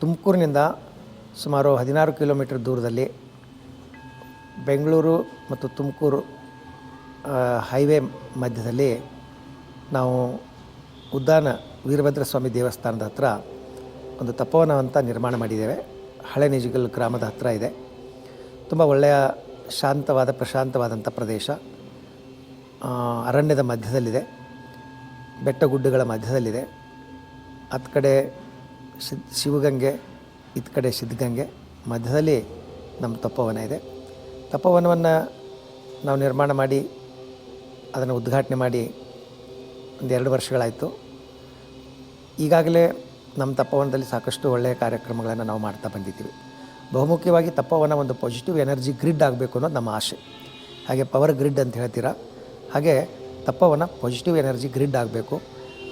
ತುಮಕೂರಿನಿಂದ ಸುಮಾರು ಹದಿನಾರು ಕಿಲೋಮೀಟರ್ ದೂರದಲ್ಲಿ ಬೆಂಗಳೂರು ಮತ್ತು ತುಮಕೂರು ಹೈವೇ ಮಧ್ಯದಲ್ಲಿ ನಾವು ಉದ್ದಾನ ವೀರಭದ್ರ ಸ್ವಾಮಿ ದೇವಸ್ಥಾನದ ಹತ್ರ ಒಂದು ತಪೋವನ ಅಂತ ನಿರ್ಮಾಣ ಮಾಡಿದ್ದೇವೆ. ಹಳೆ ನಿಜಗಲ್ ಗ್ರಾಮದ ಹತ್ರ ಇದೆ. ತುಂಬ ಒಳ್ಳೆಯ ಶಾಂತವಾದ ಪ್ರಶಾಂತವಾದಂಥ ಪ್ರದೇಶ. ಅರಣ್ಯದ ಮಧ್ಯದಲ್ಲಿದೆ. ಬೆಟ್ಟ ಗುಡ್ಡಗಳ ಮಧ್ಯದಲ್ಲಿದೆ. ಹತ್ತು ಕಡೆ ಶಿ- ಶಿವಗಂಗೆ ಇತ್ತ ಕಡೆ ಸಿದ್ಧಗಂಗೆ, ಮಧ್ಯದಲ್ಲಿ ನಮ್ಮ ತಪೋವನ ಇದೆ. ತಪೋವನವನ್ನು ನಾವು ನಿರ್ಮಾಣ ಮಾಡಿ, ಅದನ್ನು ಉದ್ಘಾಟನೆ ಮಾಡಿ ಒಂದು ಎರಡು ವರ್ಷಗಳಾಯಿತು. ಈಗಾಗಲೇ ನಮ್ಮ ತಪೋವನದಲ್ಲಿ ಸಾಕಷ್ಟು ಒಳ್ಳೆಯ ಕಾರ್ಯಕ್ರಮಗಳನ್ನು ನಾವು ಮಾಡ್ತಾ ಬಂದಿದ್ದೀವಿ. ಬಹುಮುಖ್ಯವಾಗಿ ತಪೋವನ ಒಂದು ಪಾಸಿಟಿವ್ ಎನರ್ಜಿ ಗ್ರಿಡ್ ಆಗಬೇಕು ಅನ್ನೋದು ನಮ್ಮ ಆಸೆ. ಹಾಗೆ ಪವರ್ ಗ್ರಿಡ್ ಅಂತ ಹೇಳ್ತೀರಾ? ಹಾಗೆ ತಪೋವನ ಪಾಸಿಟಿವ್ ಎನರ್ಜಿ ಗ್ರಿಡ್ ಆಗಬೇಕು.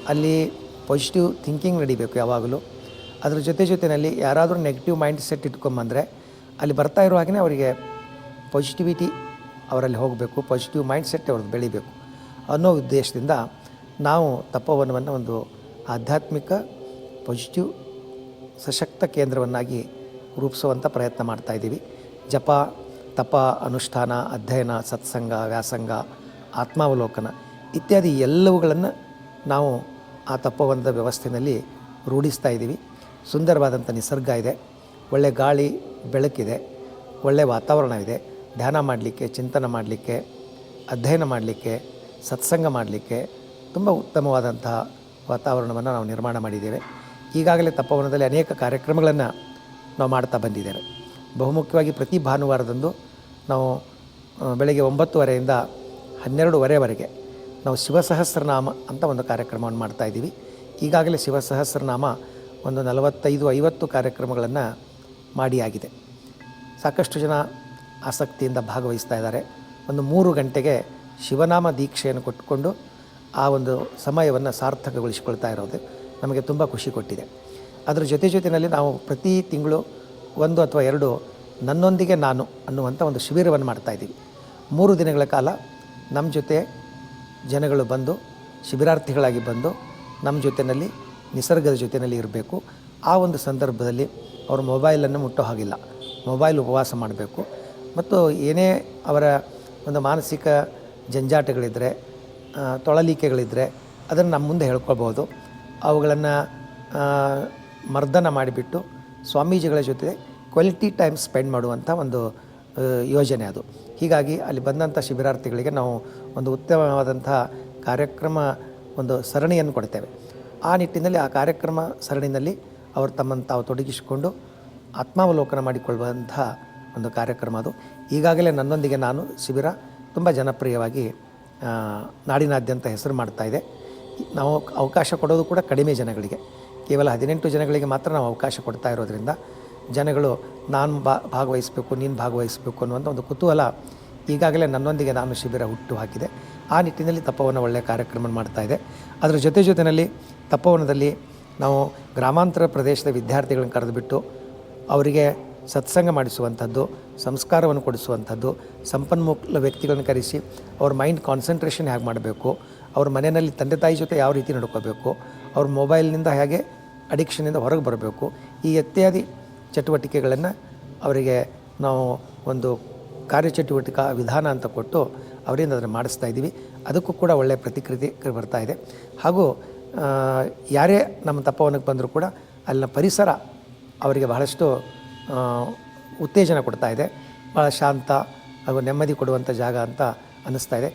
ಅಲ್ಲಿ ಪಾಸಿಟಿವ್ ಥಿಂಕಿಂಗ್ ನಡಿಬೇಕು ಯಾವಾಗಲೂ. ಅದ್ರ ಜೊತೆ ಜೊತೆಯಲ್ಲಿ ಯಾರಾದರೂ ನೆಗೆಟಿವ್ ಮೈಂಡ್ ಸೆಟ್ ಇಟ್ಕೊಂಬಂದರೆ ಅಲ್ಲಿ ಬರ್ತಾ ಇರೋ ಹಾಗೆ ಅವರಿಗೆ ಪಾಸಿಟಿವಿಟಿ ಅವರಲ್ಲಿ ಹೋಗಬೇಕು ಪಾಸಿಟಿವ್ ಮೈಂಡ್ ಸೆಟ್ ಅವ್ರದ್ದು ಬೆಳಿಬೇಕು ಅನ್ನೋ ಉದ್ದೇಶದಿಂದ ನಾವು ತಪೋವನವನ್ನು ಒಂದು ಆಧ್ಯಾತ್ಮಿಕ ಪಾಸಿಟಿವ್ ಸಶಕ್ತ ಕೇಂದ್ರವನ್ನಾಗಿ ರೂಪಿಸುವಂಥ ಪ್ರಯತ್ನ ಮಾಡ್ತಾ ಇದ್ದೀವಿ. ಜಪ, ತಪ, ಅನುಷ್ಠಾನ, ಅಧ್ಯಯನ, ಸತ್ಸಂಗ, ವ್ಯಾಸಂಗ, ಆತ್ಮಾವಲೋಕನ ಇತ್ಯಾದಿ ಎಲ್ಲವುಗಳನ್ನು ನಾವು ಆ ತಪೋವನದ ವ್ಯವಸ್ಥೆಯಲ್ಲಿ ರೂಢಿಸ್ತಾ ಇದ್ದೀವಿ. ಸುಂದರವಾದಂಥ ನಿಸರ್ಗ ಇದೆ. ಒಳ್ಳೆಯ ಗಾಳಿ, ಬೆಳಕಿದೆ. ಒಳ್ಳೆಯ ವಾತಾವರಣವಿದೆ ಧ್ಯಾನ ಮಾಡಲಿಕ್ಕೆ, ಚಿಂತನ ಮಾಡಲಿಕ್ಕೆ, ಅಧ್ಯಯನ ಮಾಡಲಿಕ್ಕೆ, ಸತ್ಸಂಗ ಮಾಡಲಿಕ್ಕೆ ತುಂಬ ಉತ್ತಮವಾದಂತಹ ವಾತಾವರಣವನ್ನು ನಾವು ನಿರ್ಮಾಣ ಮಾಡಿದ್ದೇವೆ. ಈಗಾಗಲೇ ತಪೋವನದಲ್ಲಿ ಅನೇಕ ಕಾರ್ಯಕ್ರಮಗಳನ್ನು ನಾವು ಮಾಡ್ತಾ ಬಂದಿದ್ದೇವೆ. ಬಹುಮುಖ್ಯವಾಗಿ ಪ್ರತಿ ಭಾನುವಾರದಂದು ನಾವು ಬೆಳಗ್ಗೆ ಒಂಬತ್ತುವರೆಯಿಂದ ಹನ್ನೆರಡುವರೆವರೆಗೆ ನಾವು ಶಿವಸಹಸ್ರನಾಮ ಅಂತ ಒಂದು ಕಾರ್ಯಕ್ರಮವನ್ನು ಮಾಡ್ತಾ ಇದ್ದೀವಿ. ಈಗಾಗಲೇ ಶಿವಸಹಸ್ರನಾಮ ಒಂದು ನಲವತ್ತೈದು, ಐವತ್ತು ಕಾರ್ಯಕ್ರಮಗಳನ್ನು ಮಾಡಿ ಆಗಿದೆ ಸಾಕಷ್ಟು ಜನ ಆಸಕ್ತಿಯಿಂದ ಭಾಗವಹಿಸ್ತಾ ಇದ್ದಾರೆ. ಒಂದು ಮೂರು ಗಂಟೆಗೆ ಶಿವನಾಮ ದೀಕ್ಷೆಯನ್ನು ಕೊಟ್ಟುಕೊಂಡು ಆ ಒಂದು ಸಮಯವನ್ನು ಸಾರ್ಥಕಗೊಳಿಸಿಕೊಳ್ತಾ ಇರೋದು ನಮಗೆ ತುಂಬ ಖುಷಿ ಕೊಟ್ಟಿದೆ. ಅದರ ಜೊತೆ ಜೊತೆಯಲ್ಲಿ ನಾವು ಪ್ರತಿ ತಿಂಗಳು ಒಂದು ಅಥವಾ ಎರಡು ನನ್ನೊಂದಿಗೆ ನಾನು ಅನ್ನುವಂಥ ಒಂದು ಶಿಬಿರವನ್ನು ಮಾಡ್ತಾ ಇದ್ದೀವಿ. ಮೂರು ದಿನಗಳ ಕಾಲ ನಮ್ಮ ಜೊತೆ ಜನಗಳು ಬಂದು, ಶಿಬಿರಾರ್ಥಿಗಳಾಗಿ ಬಂದು ನಮ್ಮ ಜೊತೆಯಲ್ಲಿ ನಿಸರ್ಗದ ಜೊತೆಯಲ್ಲಿ ಇರಬೇಕು. ಆ ಒಂದು ಸಂದರ್ಭದಲ್ಲಿ ಅವರು ಮೊಬೈಲನ್ನು ಮುಟ್ಟೋ ಹಾಗಿಲ್ಲ. ಮೊಬೈಲ್ ಉಪವಾಸ ಮಾಡಬೇಕು. ಮತ್ತು ಏನೇ ಅವರ ಒಂದು ಮಾನಸಿಕ ಜಂಜಾಟಗಳಿದ್ದರೆ ತೊಳಲಿಕೆಗಳಿದ್ದರೆ ಅದನ್ನು ನಮ್ಮ ಮುಂದೆ ಹೇಳ್ಕೊಳ್ಬೋದು. ಅವುಗಳನ್ನು ಮರ್ದನ ಮಾಡಿಬಿಟ್ಟು ಸ್ವಾಮೀಜಿಗಳ ಜೊತೆ ಕ್ವಾಲಿಟಿ ಟೈಮ್ ಸ್ಪೆಂಡ್ ಮಾಡುವಂಥ ಒಂದು ಯೋಜನೆ ಅದು. ಹೀಗಾಗಿ ಅಲ್ಲಿ ಬಂದಂಥ ಶಿಬಿರಾರ್ಥಿಗಳಿಗೆ ನಾವು ಒಂದು ಉತ್ತಮವಾದಂಥ ಕಾರ್ಯಕ್ರಮ, ಒಂದು ಸರಣಿಯನ್ನು ಕೊಡ್ತೇವೆ. ಆ ನಿಟ್ಟಿನಲ್ಲಿ, ಆ ಕಾರ್ಯಕ್ರಮ ಸರಣಿನಲ್ಲಿ ಅವರು ತಮ್ಮನ್ನು ತಾವು ತೊಡಗಿಸಿಕೊಂಡು ಆತ್ಮಾವಲೋಕನ ಮಾಡಿಕೊಳ್ಳುವಂಥ ಒಂದು ಕಾರ್ಯಕ್ರಮ ಅದು. ಈಗಾಗಲೇ ನನ್ನೊಂದಿಗೆ ನಾನು, ಶಿಬಿರ, ತುಂಬ ಜನಪ್ರಿಯವಾಗಿ ನಾಡಿನಾದ್ಯಂತ ಹೆಸರು ಮಾಡ್ತಾ ಇದೆ. ನಾವು ಅವಕಾಶ ಕೊಡೋದು ಕೂಡ ಕಡಿಮೆ ಜನಗಳಿಗೆ. ಕೇವಲ ಹದಿನೆಂಟು ಜನಗಳಿಗೆ ಮಾತ್ರ ನಾವು ಅವಕಾಶ ಕೊಡ್ತಾ ಇರೋದ್ರಿಂದ ಜನಗಳು, ನಾನು ಭಾಗವಹಿಸಬೇಕು, ನೀನು ಭಾಗವಹಿಸಬೇಕು ಅನ್ನುವಂಥ ಒಂದು ಕುತೂಹಲ ಈಗಾಗಲೇ ನನ್ನೊಂದಿಗೆ ನಾನು ಶಿಬಿರ ಹುಟ್ಟು ಹಾಕಿದೆ ಆ ನಿಟ್ಟಿನಲ್ಲಿ ತಪ್ಪವನ್ನು ಒಳ್ಳೆಯ ಕಾರ್ಯಕ್ರಮ ಮಾಡ್ತಾ ಇದೆ. ಅದರ ಜೊತೆ ಜೊತೆಯಲ್ಲಿ ತಪ್ಪವನದಲ್ಲಿ ನಾವು ಗ್ರಾಮಾಂತರ ಪ್ರದೇಶದ ವಿದ್ಯಾರ್ಥಿಗಳನ್ನು ಕರೆದುಬಿಟ್ಟು ಅವರಿಗೆ ಸತ್ಸಂಗ ಮಾಡಿಸುವಂಥದ್ದು, ಸಂಸ್ಕಾರವನ್ನು ಕೊಡಿಸುವಂಥದ್ದು, ಸಂಪನ್ಮೂಲ ವ್ಯಕ್ತಿಗಳನ್ನು ಕರೆಸಿ ಅವ್ರ ಮೈಂಡ್ ಕಾನ್ಸಂಟ್ರೇಷನ್ ಹೇಗೆ ಮಾಡಬೇಕು, ಅವ್ರ ಮನೆಯಲ್ಲಿ ತಂದೆ ತಾಯಿ ಜೊತೆ ಯಾವ ರೀತಿ ನಡ್ಕೋಬೇಕು, ಅವ್ರ ಮೊಬೈಲ್ನಿಂದ ಹೇಗೆ ಅಡಿಕ್ಷನಿಂದ ಹೊರಗೆ ಬರಬೇಕು, ಈ ಇತ್ಯಾದಿ ಚಟುವಟಿಕೆಗಳನ್ನು ಅವರಿಗೆ ನಾವು ಒಂದು ಕಾರ್ಯಚಟುವಟಿಕಾ ವಿಧಾನ ಅಂತ ಕೊಟ್ಟು ಅವರಿಂದ ಅದನ್ನು ಮಾಡಿಸ್ತಾ ಇದ್ದೀವಿ. ಅದಕ್ಕೂ ಕೂಡ ಒಳ್ಳೆಯ ಪ್ರತಿಕ್ರಿಯೆ ಬರ್ತಾ ಇದೆ. ಹಾಗೂ ಯಾರೇ ನಮ್ಮ ತಪ್ಪವನಕ್ಕೆ ಬಂದರೂ ಕೂಡ ಅಲ್ಲಿನ ಪರಿಸರ ಅವರಿಗೆ ಬಹಳಷ್ಟು ಉತ್ತೇಜನ ಕೊಡ್ತಾ ಇದೆ. ಭಾಳ ಶಾಂತ ಹಾಗೂ ನೆಮ್ಮದಿ ಕೊಡುವಂಥ ಜಾಗ ಅಂತ ಅನ್ನಿಸ್ತಾ ಇದೆ.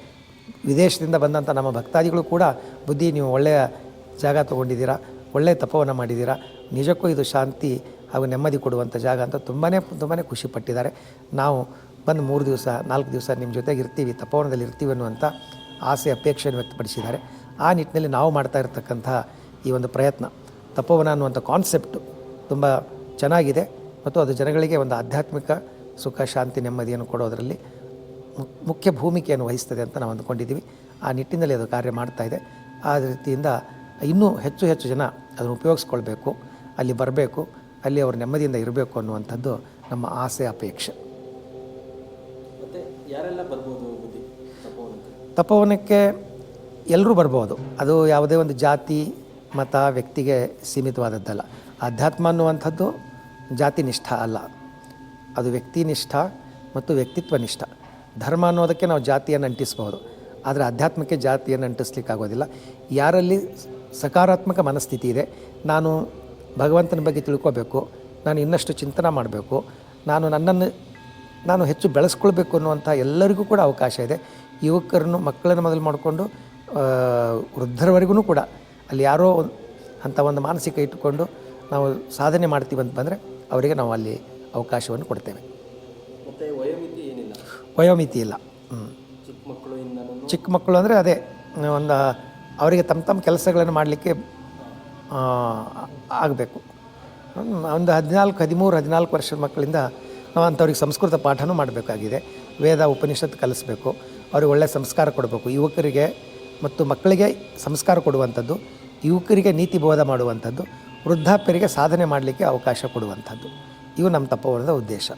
ವಿದೇಶದಿಂದ ಬಂದಂಥ ನಮ್ಮ ಭಕ್ತಾದಿಗಳು ಕೂಡ, ಬುದ್ಧಿ, ನೀವು ಒಳ್ಳೆಯ ಜಾಗ ತೊಗೊಂಡಿದ್ದೀರಾ? ಒಳ್ಳೆಯ ತಪವನ್ನು ಮಾಡಿದ್ದೀರಾ? ನಿಜಕ್ಕೂ ಇದು ಶಾಂತಿ ಹಾಗೂ ನೆಮ್ಮದಿ ಕೊಡುವಂಥ ಜಾಗ ಅಂತ ತುಂಬಾ ತುಂಬಾ ಖುಷಿಪಟ್ಟಿದ್ದಾರೆ ನಾವು ಬಂದು ಮೂರು ದಿವಸ, ನಾಲ್ಕು ದಿವಸ ನಿಮ್ಮ ಜೊತೆಗೆ ಇರ್ತೀವಿ, ತಪೋವನದಲ್ಲಿ ಇರ್ತೀವಿ ಅನ್ನುವಂಥ ಆಸೆ, ಅಪೇಕ್ಷೆಯನ್ನು ವ್ಯಕ್ತಪಡಿಸಿದ್ದಾರೆ. ಆ ನಿಟ್ಟಿನಲ್ಲಿ ನಾವು ಮಾಡ್ತಾ ಇರತಕ್ಕಂಥ ಈ ಒಂದು ಪ್ರಯತ್ನ, ತಪೋವನ ಅನ್ನುವಂಥ ಕಾನ್ಸೆಪ್ಟು ತುಂಬ ಚೆನ್ನಾಗಿದೆ ಮತ್ತು ಅದು ಜನಗಳಿಗೆ ಒಂದು ಆಧ್ಯಾತ್ಮಿಕ ಸುಖ, ಶಾಂತಿ, ನೆಮ್ಮದಿಯನ್ನು ಕೊಡೋದರಲ್ಲಿ ಮುಖ್ಯ ಭೂಮಿಕೆಯನ್ನು ವಹಿಸ್ತದೆ ಅಂತ ನಾವು ಅಂದುಕೊಂಡಿದ್ದೀವಿ. ಆ ನಿಟ್ಟಿನಲ್ಲಿ ಅದು ಕಾರ್ಯ ಮಾಡ್ತಾ ಇದೆ. ಆ ರೀತಿಯಿಂದ ಇನ್ನೂ ಹೆಚ್ಚು ಹೆಚ್ಚು ಜನ ಅದನ್ನು ಉಪಯೋಗಿಸ್ಕೊಳ್ಬೇಕು, ಅಲ್ಲಿ ಬರಬೇಕು, ಅಲ್ಲಿ ಅವರು ನೆಮ್ಮದಿಯಿಂದ ಇರಬೇಕು ಅನ್ನುವಂಥದ್ದು ನಮ್ಮ ಆಸೆ, ಅಪೇಕ್ಷೆ. ಯಾರೆಲ್ಲ ಬರ್ಬೋದು ತಪೋವನಕ್ಕೆ? ಎಲ್ಲರೂ ಬರ್ಬೋದು. ಅದು ಯಾವುದೇ ಒಂದು ಜಾತಿ, ಮತ, ವ್ಯಕ್ತಿಗೆ ಸೀಮಿತವಾದದ್ದಲ್ಲ. ಅಧ್ಯಾತ್ಮ ಅನ್ನುವಂಥದ್ದು ಜಾತಿನಿಷ್ಠ ಅಲ್ಲ. ಅದು ವ್ಯಕ್ತಿನಿಷ್ಠ ಮತ್ತು ವ್ಯಕ್ತಿತ್ವನಿಷ್ಠ. ಧರ್ಮ ಅನ್ನೋದಕ್ಕೆ ನಾವು ಜಾತಿಯನ್ನು ಅಂಟಿಸ್ಬೋದು. ಆದರೆ ಅಧ್ಯಾತ್ಮಕ್ಕೆ ಜಾತಿಯನ್ನು ಅಂಟಿಸ್ಲಿಕ್ಕಾಗೋದಿಲ್ಲ. ಯಾರಲ್ಲಿ ಸಕಾರಾತ್ಮಕ ಮನಸ್ಥಿತಿ ಇದೆ, ನಾನು ಭಗವಂತನ ಬಗ್ಗೆ ತಿಳ್ಕೋಬೇಕು, ನಾನು ಇನ್ನಷ್ಟು ಚಿಂತನೆ ಮಾಡಬೇಕು, ನಾನು ನನ್ನನ್ನು ನಾನು ಹೆಚ್ಚು ಬೆಳೆಸ್ಕೊಳ್ಬೇಕು ಅನ್ನುವಂಥ ಎಲ್ಲರಿಗೂ ಕೂಡ ಅವಕಾಶ ಇದೆ. ಯುವಕರನ್ನು ಮಕ್ಕಳನ್ನು ಮೊದಲು ಮಾಡಿಕೊಂಡು ವೃದ್ಧರವರೆಗೂ ಕೂಡ ಅಲ್ಲಿ ಯಾರೋ ಅಂತ ಅಂಥ ಒಂದು ಮಾನಸಿಕ ಇಟ್ಟುಕೊಂಡು ನಾವು ಸಾಧನೆ ಮಾಡ್ತೀವಿ ಅಂತ ಬಂದರೆ ಅವರಿಗೆ ನಾವು ಅಲ್ಲಿ ಅವಕಾಶವನ್ನು ಕೊಡ್ತೇವೆ. ವಯೋಮಿತಿ ಏನಿಲ್ಲ? ವಯೋಮಿತಿ ಇಲ್ಲ. ಹ್ಞೂ ಚಿಕ್ಕ ಮಕ್ಕಳು ಇಂದನೂ ಚಿಕ್ಕ ಮಕ್ಕಳು ಅಂದರೆ ಅದೇ ಒಂದು ಅವರಿಗೆ ತಮ್ಮ ತಮ್ಮ ಕೆಲಸಗಳನ್ನು ಮಾಡಲಿಕ್ಕೆ ಆಗಬೇಕು. ಒಂದು ಹದಿನಾಲ್ಕು ಹದಿಮೂರು ಹದಿನಾಲ್ಕು ವರ್ಷದ ಮಕ್ಕಳಿಂದ ನಾವು ಅಂಥವ್ರಿಗೆ ಸಂಸ್ಕೃತ ಪಾಠನೂ ಮಾಡಬೇಕಾಗಿದೆ. ವೇದ, ಉಪನಿಷತ್ ಕಲಿಸ್ಬೇಕು. ಅವ್ರಿಗೆ ಒಳ್ಳೆಯ ಸಂಸ್ಕಾರ ಕೊಡಬೇಕು. ಯುವಕರಿಗೆ ಮತ್ತು ಮಕ್ಕಳಿಗೆ ಸಂಸ್ಕಾರ ಕೊಡುವಂಥದ್ದು, ಯುವಕರಿಗೆ ನೀತಿ ಬೋಧ ಮಾಡುವಂಥದ್ದು, ವೃದ್ಧಾಪ್ಯರಿಗೆ ಸಾಧನೆ ಮಾಡಲಿಕ್ಕೆ ಅವಕಾಶ ಕೊಡುವಂಥದ್ದು. ಇವು ನಮ್ಮ ತಪ್ಪವರದ ಉದ್ದೇಶ.